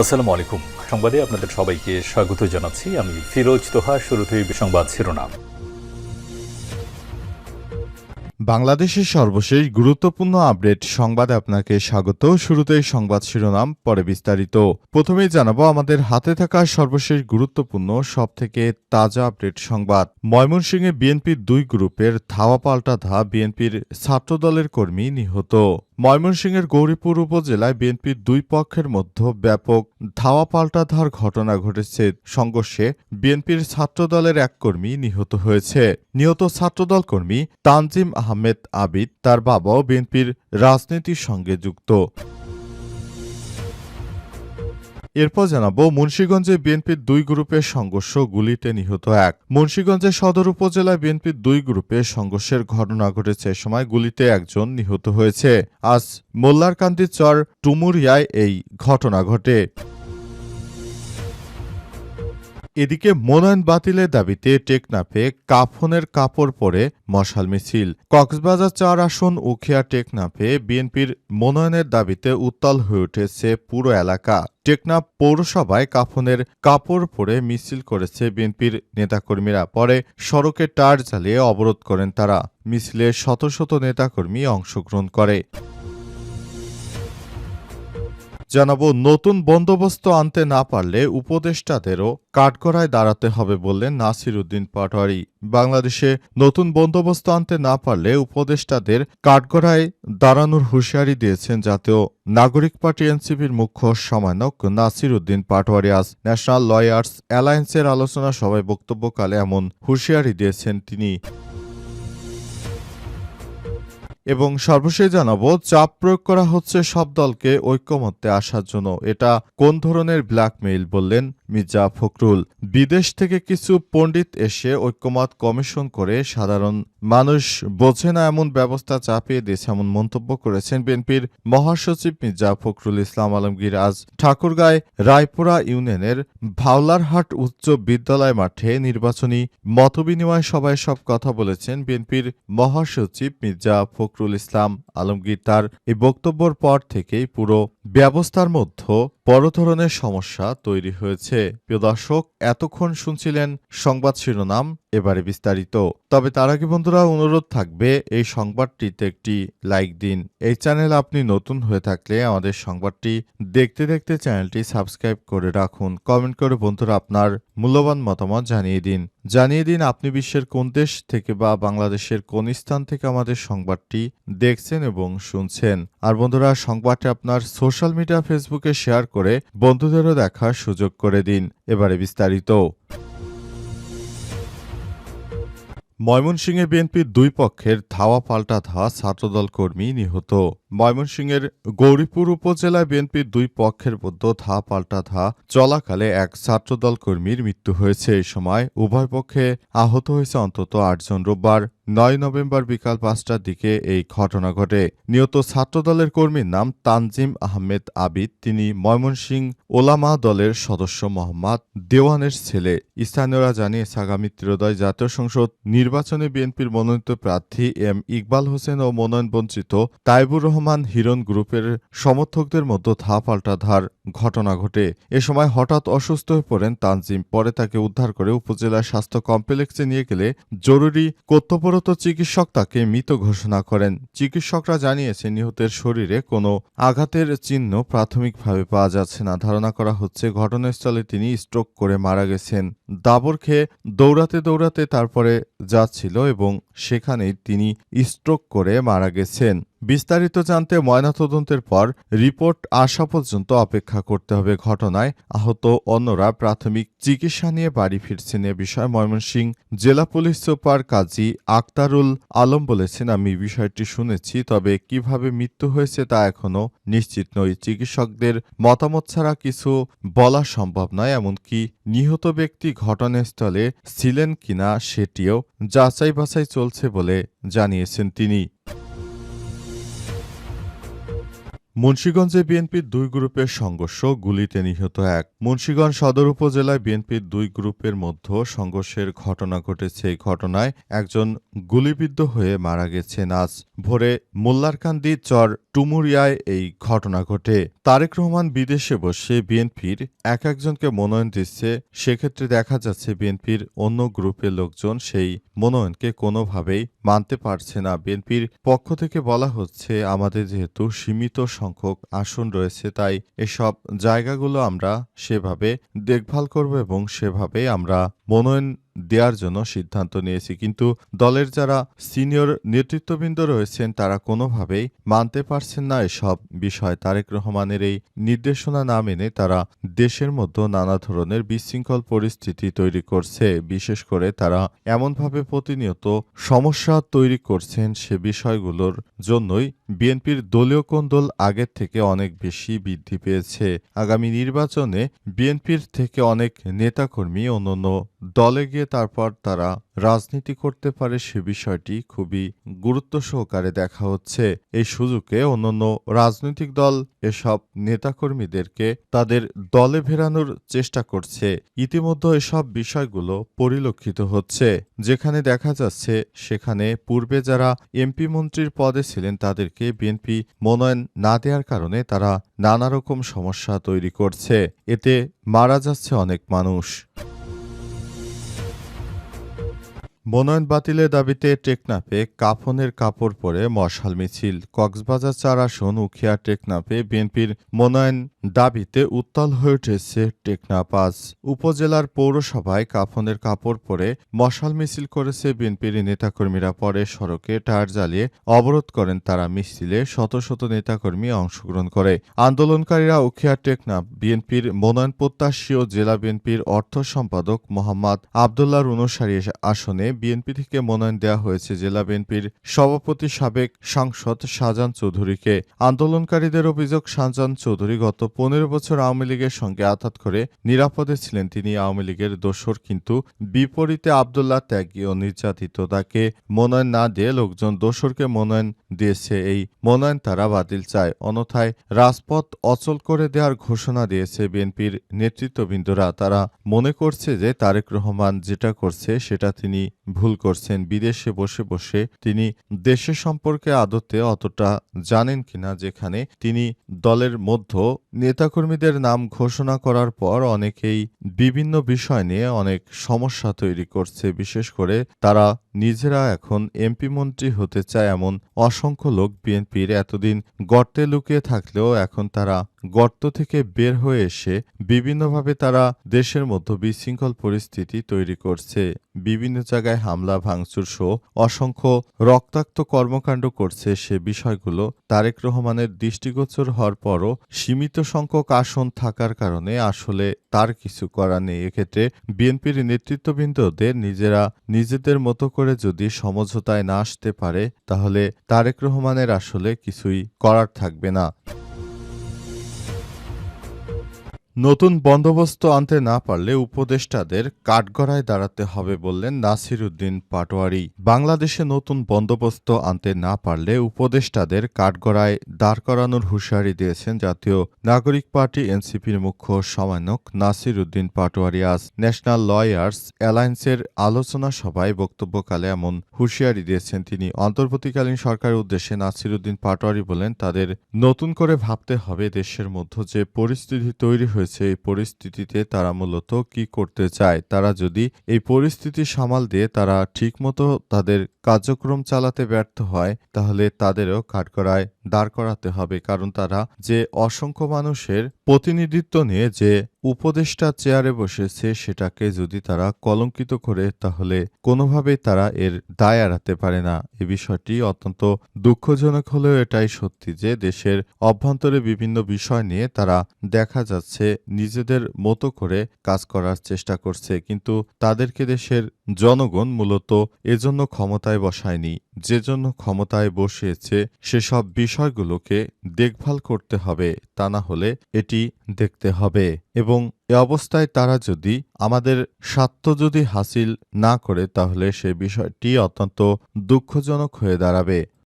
আসসালামু আলাইকুম সংবাদে আপনাদের সবাইকে স্বাগত জানাচ্ছি। আমি ফিরোজ তোহা, শুরুতেই সংবাদ শিরোনাম। বাংলাদেশের সর্বশেষ গুরুত্বপূর্ণ আপডেট সংবাদে আপনাকে স্বাগত। শুরুতেই সংবাদ শিরোনাম, পরে বিস্তারিত। প্রথমেই জানাব, আমাদের হাতে থাকা সর্বশেষ গুরুত্বপূর্ণ, সবথেকে তাজা আপডেট সংবাদ। ময়মনসিংহে বিএনপির দুই গ্রুপের ধাওয়া পাল্টা ধা বিএনপির ছাত্রদলের কর্মী নিহত। ময়মনসিংহের গৌরীপুর উপজেলায় বিএনপির দুই পক্ষের মধ্যে ব্যাপক ধাওয়া পাল্টাধার ঘটনা ঘটেছে। সংঘর্ষে বিএনপির ছাত্রদলের এক কর্মী নিহত হয়েছে। নিহত ছাত্রদল কর্মী তানজিম আহমেদ আবিদ, তার বাবাও বিএনপির রাজনীতির সঙ্গে যুক্ত। এরপর জানাব, মুন্সীগঞ্জে বিএনপির দুই গ্রুপের সংঘর্ষ, গুলিতে নিহত এক। মুন্সীগঞ্জে সদর উপজেলায় বিএনপির দুই গ্রুপের সংঘর্ষের ঘটনা ঘটেছে। সময় গুলিতে একজন নিহত হয়েছে। আজ মোল্লারকান্দি চর টুমুরিয়ায় এই ঘটনা ঘটে। এদিকে মনোনয়ন বাতিলের দাবিতে টেকনাফে কাফনের কাপড় পরে মশাল মিছিল। কক্সবাজার চার আসন উখিয়া টেকনাফে বিএনপির মনোনয়নের দাবিতে উত্তাল হয়ে উঠেছে পুরো এলাকা। টেকনাফ পৌরসভায় কাফনের কাপড় পরে মিছিল করেছে বিএনপির নেতাকর্মীরা। পরে সড়কে টার জ্বালিয়ে অবরোধ করেন তারা। মিছিলে শত শত নেতাকর্মী অংশগ্রহণ করে। জানাব, নতুন বন্দোবস্ত আনতে না পারলে উপদেষ্টাদেরও কাঠগড়ায় দাঁড়াতে হবে বললেন নাসির উদ্দিন পাটোয়ারি। বাংলাদেশে নতুন বন্দোবস্ত আনতে না পারলে উপদেষ্টাদের কাঠগড়ায় দাঁড়ানোর হুঁশিয়ারি দিয়েছেন জাতীয় নাগরিক পার্টি এনসিপির মুখ্য সমন্বয়ক নাসির উদ্দিন পাটোয়ারি। আজ ন্যাশনাল লয়ার্স অ্যালায়েন্সের আলোচনা সভায় বক্তব্যকালে এমন হুঁশিয়ারি দিয়েছেন তিনি। এবং সর্বশেষ জানাব, চাপ প্রয়োগ করা হচ্ছে সব দলকে ঐক্যমত্যে আসার জন্য। এটা কোন ধরনের ব্ল্যাকমেইল বললেন মির্জা ফখরুল। বিদেশ থেকে কিছু পণ্ডিত এসে ঐক্যমত কমিশন করে সাধারণ মানুষ বোঝে না এমন ব্যবস্থা চাপিয়ে দিয়েছে এমন মন্তব্য করেছেন বিএনপির মহাসচিব মির্জা ফখরুল ইসলাম আলমগীর। আজ ঠাকুরগাঁয় রায়পুরা ইউনিয়নের ভাওলারহাট উচ্চ বিদ্যালয় মাঠে নির্বাচনী মতবিনিময় সভায় সব কথা বলেছেন বিএনপির মহাসচিব মির্জা ফখরুল। ইসলাম আলমগীর তার এই বক্তব্যর পর থেকেই পুরো ব্যবস্থার মধ্যে বড় ধরনের সমস্যা তৈরি হয়েছে। প্রিয় দর্শক, এতক্ষণ শুনছিলেন সংবাদ শিরোনাম, এবারে বিস্তারিত। তবে তার আগে বন্ধুরা, অনুরোধ থাকবে, এই সংবাদটিতে একটি লাইক দিন। এই চ্যানেল আপনি নতুন হয়ে থাকলে আমাদের সংবাদটি দেখতে দেখতে চ্যানেলটি সাবস্ক্রাইব করে রাখুন। কমেন্ট করে বন্ধুরা আপনার মূল্যবান মতামত জানিয়ে দিন। জানিয়ে দিন আপনি বিশ্বের কোন দেশ থেকে বা বাংলাদেশের কোন স্থান থেকে আমাদের সংবাদটি দেখছেন এবং শুনছেন। আর বন্ধুরা, সংবাদটি আপনার সোশ্যাল মিডিয়া ফেসবুকে শেয়ার করে বন্ধুদেরও দেখার সুযোগ করে দিন। এবারে বিস্তারিত। ময়মনসিংহে বিএনপির দুই পক্ষের ধাওয়া পাল্টা ধাওয়া ছাত্রদল কর্মী নিহত। ময়মনসিংহের গৌরীপুর উপজেলায় বিএনপির দুই পক্ষের মধ্যে ধা পাল্টা ধা চলাকালে এক ছাত্রদল কর্মীর মৃত্যু হয়েছে। এই সময় উভয় পক্ষে আহত হয়েছে অন্তত আটজন রোববার নয় নভেম্বর বিকাল পাঁচটার দিকে এই ঘটনা ঘটে। নিহত ছাত্রদলের কর্মীর নাম তানজিম আহমেদ আবিদ, তিনি ময়মনসিং ওলামা দলের সদস্য মোহাম্মদ দেওয়ানের ছেলে। স্থানীয়রা জানিয়েছে, আগামী ত্রয়োদয় জাতীয় সংসদ নির্বাচনে বিএনপির মনোনীত প্রার্থী এম ইকবাল হোসেন ও মনোনয়ন বঞ্চিত তাইবুর রহমান হিরণ গ্রুপের সমর্থকদের মধ্যে ধা পাল্টা ধার ঘটনা ঘটে। এ সময় হঠাৎ অসুস্থ হয়ে পড়েন তানজিম। পরে তাকে উদ্ধার করে উপজেলা স্বাস্থ্য কমপ্লেক্সে নিয়ে গেলে জরুরি কর্তব্যরত চিকিৎসক তাকে মৃত ঘোষণা করেন। চিকিৎসকরা জানিয়েছে, নিহতের শরীরে কোনো আঘাতের চিহ্ন প্রাথমিকভাবে পাওয়া যাচ্ছে না। ধারণা করা হচ্ছে, ঘটনাস্থলে তিনি স্ট্রোক করে মারা গেছেন। দাবর খেয়ে দৌড়াতে দৌড়াতে তারপরে যাচ্ছিল এবং সেখানেই তিনি স্ট্রোক করে মারা গেছেন। বিস্তারিত জানতে ময়নাতদন্তের পর রিপোর্ট আসা পর্যন্ত অপেক্ষা করতে হবে ঘটনায়। আহত অন্যরা প্রাথমিক চিকিৎসা নিয়ে বাড়ি ফিরছেন এ বিষয়ে ময়মনসিংহ জেলা পুলিশ সুপার কাজী আক্তারুল আলম বলেছেন, আমি বিষয়টি শুনেছি, তবে কীভাবে মৃত্যু হয়েছে তা এখনও নিশ্চিত নই। চিকিৎসকদের মতামত ছাড়া কিছু বলা সম্ভব নয়, এমনকি নিহত ব্যক্তি ঘটনাস্থলে ছিলেন কিনা সেটিও যাচাই বাছাই চলছে বলে জানিয়েছেন তিনি। মুন্সীগঞ্জে বিএনপির দুই গ্রুপের সংঘর্ষ গুলিতে নিহত এক। মুন্সীগঞ্জ সদর উপজেলায় বিএনপির দুই গ্রুপের মধ্যে সংঘর্ষের ঘটনা ঘটেছে এই ঘটনায় একজন গুলিবিদ্ধ হয়ে মারা গেছেন। আজ ভোরে মোল্লারকান্দি চর টুমুরিয়ায় এই ঘটনা ঘটে। তারেক রহমান বিদেশে বসে বিএনপির এক একজনকে মনোনয়ন দিচ্ছে। সেক্ষেত্রে দেখা যাচ্ছে বিএনপির অন্য গ্রুপের লোকজন সেই মনোনয়নকে কোনোভাবেই মানতে পারছে না। বিএনপির পক্ষ থেকে বলা হচ্ছে, আমাদের যেহেতু সীমিত সংখ্যক আসন রয়েছে, তাই এসব জায়গাগুলো আমরা সেভাবে দেখভাল করব এবং সেভাবে আমরা মনোনয়ন দেওয়ার জন্য সিদ্ধান্ত নিয়েছি। কিন্তু দলের যারা সিনিয়র নেতৃত্ববৃন্দ রয়েছেন, তারা কোনোভাবেই মানতে পারছেন না এসব বিষয়। তারেক রহমানের এই নির্দেশনা না মেনে তারা দেশের মধ্যে নানা ধরনের বিশৃঙ্খল পরিস্থিতি তৈরি করছে। বিশেষ করে তারা এমনভাবে প্রতিনিয়ত সমস্যা তৈরি করছেন সে বিষয়গুলোর জন্যই বিএনপির দলীয় কোন্দল আগের থেকে অনেক বেশি বৃদ্ধি পেয়েছে। আগামী নির্বাচনে বিএনপির থেকে অনেক নেতাকর্মী অন্যান্য দলে গিয়ে তারপর তারা রাজনীতি করতে পারে সে বিষয়টি খুবই গুরুত্ব সহকারে দেখা হচ্ছে। এই সুযোগে অন্যান্য রাজনৈতিক দল, এসব নেতাকর্মীদেরকে তাদের দলে ফেরানোর চেষ্টা করছে। ইতিমধ্যে এসব বিষয়গুলো পরিলক্ষিত হচ্ছে। যেখানে দেখা যাচ্ছে, সেখানে পূর্বে যারা এমপি মন্ত্রীর পদে ছিলেন, তাদেরকে বিএনপি মনোনয়ন না দেওয়ার কারণে তারা নানা রকম সমস্যা তৈরি করছে। এতে মারা যাচ্ছে অনেক মানুষ। বাতিলের দাবিতে টেকনাফে কাফনের কাপড় পরে মশাল মিছিল। কক্সবাজার চার আসন উখিয়া টেকনাফে বিএনপির মনোনয়ন দাবিতে উত্তাল হয়ে উঠেছে টেকনাফ। আজ উপজেলার পৌরসভায় কাফনের কাপড় পরে মশাল মিছিল করেছে বিএনপির নেতাকর্মীরা। পরে সড়কে টায়ার জ্বালিয়ে অবরোধ করেন তারা। মিছিলে শত শত নেতাকর্মী অংশগ্রহণ করে। আন্দোলনকারীরা উখিয়া টেকনাফ বিএনপির মনোনয়ন প্রত্যাশী ও জেলা বিএনপির অর্থ সম্পাদক মোহাম্মদ আবদুল্লাহর অনুসারী আসনে বিএনপি থেকে মনোনয়ন দেওয়া হয়েছে। জেলা বিএনপির সভাপতি সাবেক সাংসদ শাহজাহান চৌধুরীকে। আন্দোলনকারীদের অভিযোগ, শাহজাহান চৌধুরী গত পনেরো বছর আওয়ামী লীগের সঙ্গে আঘাত করে নিরাপদে ছিলেন। তিনি আওয়ামী লীগের দোসর কিন্তু বিপরীতে আবদুল্লাহ ত্যাগী ও নির্যাতিত তাকে মনোনয়ন না দিয়ে লোকজন দোসরকে মনোনয়ন দিয়েছে। এই মনোনয়ন তারা বাতিল চায়। অন্যথায় রাজপথ অচল করে দেওয়ার ঘোষণা দিয়েছে বিএনপির নেতৃত্ববৃন্দরা। তারা মনে করছে যে তারেক রহমান যেটা করছে, সেটা তিনি ভুল করছেন, বিদেশে বসে বসে তিনি দেশের সম্পর্কে আদতে অতটা জানেন কিনা, যেখানে তিনি দলের মধ্য নেতাকর্মীদের নাম ঘোষণা করার পর অনেকেই বিভিন্ন বিষয় নিয়ে অনেক সমস্যা তৈরি করছে। বিশেষ করে তারা নিজেরা এখন এমপি মন্ত্রী হতে চায় এমন অসংখ্য লোক বিএনপির এতদিন গর্তে লুকিয়ে থাকলেও এখন তারা গর্ত থেকে বের হয়ে এসে বিভিন্নভাবে তারা দেশের মধ্যে বিশৃঙ্খল পরিস্থিতি তৈরি করছে। বিভিন্ন জায়গায় হামলা, ভাঙচুর সহ অসংখ্য রক্তাক্ত কর্মকাণ্ড করছে সে বিষয়গুলো তারেক রহমানের দৃষ্টিগোচর হওয়ার পরও সীমিত সংখ্যক আসন থাকার কারণে আসলে তার কিছু করা নেই। এক্ষেত্রে বিএনপির নেতৃত্ববৃন্দদের নিজেরা নিজেদের মতো করে যদি সমঝোতায় না আসতে পারে তাহলে তারেক রহমানের আসলে কিছুই করার থাকবে না। নতুন বন্দোবস্ত আনতে না পারলে উপদেষ্টাদের কাঠগড়ায় দাঁড়াতে হবে বললেন নাসির উদ্দিন পাটোয়ারি। বাংলাদেশে নতুন বন্দোবস্ত আনতে না পারলে উপদেষ্টাদের কাঠগড়ায় দাঁড় করানোর হুঁশিয়ারি দিয়েছেন জাতীয় নাগরিক পার্টি এনসিপির মুখ্য সমন্বয়ক নাসির উদ্দিন পাটোয়ারি। আজ ন্যাশনাল লয়ার্স অ্যালায়েন্সের আলোচনা সভায় বক্তব্যকালে এমন হুঁশিয়ারি দিয়েছেন তিনি। অন্তর্বর্তীকালীন সরকারের উদ্দেশ্যে নাসির উদ্দিন পাটোয়ারি বলেন, তাদের নতুন করে ভাবতে হবে দেশের মধ্যে যে পরিস্থিতি তৈরি হয়েছে এই পরিস্থিতিতে তারা মূলত কি করতে চায়? তারা যদি এই পরিস্থিতি সামাল দিয়ে তারা ঠিকমতো তাদের কার্যক্রম চালাতে ব্যর্থ হয়, তাহলে তাদেরও কাঠগড়ায় দাঁড় করাতে হবে। কারণ তারা যে অসংখ্য মানুষের প্রতিনিধিত্ব নিয়ে যে উপদেষ্টা চেয়ারে বসেছে সেটাকে যদি তারা কলঙ্কিত করে, তাহলে কোনোভাবেই তারা এর দায় এড়াতে পারে না। এ বিষয়টি অত্যন্ত দুঃখজনক হলেও এটাই সত্যি যে দেশের অভ্যন্তরে বিভিন্ন বিষয় নিয়ে তারা দেখা যাচ্ছে নিজেদের মতো করে কাজ করার চেষ্টা করছে। কিন্তু তাদেরকে দেশের জনগণ মূলত এজন্য ক্ষমতায় বসায়নি যে জন্য ক্ষমতায় বসিয়েছে সেসব বিষয়গুলোকে দেখভাল করতে হবে, তা না হলে এটি দেখতে হবে। এবং এ অবস্থায় তারা যদি আমাদের স্বার্থ যদি হাসিল না করে, তাহলে সে বিষয়টি অত্যন্ত দুঃখজনক হয়ে দাঁড়াবে।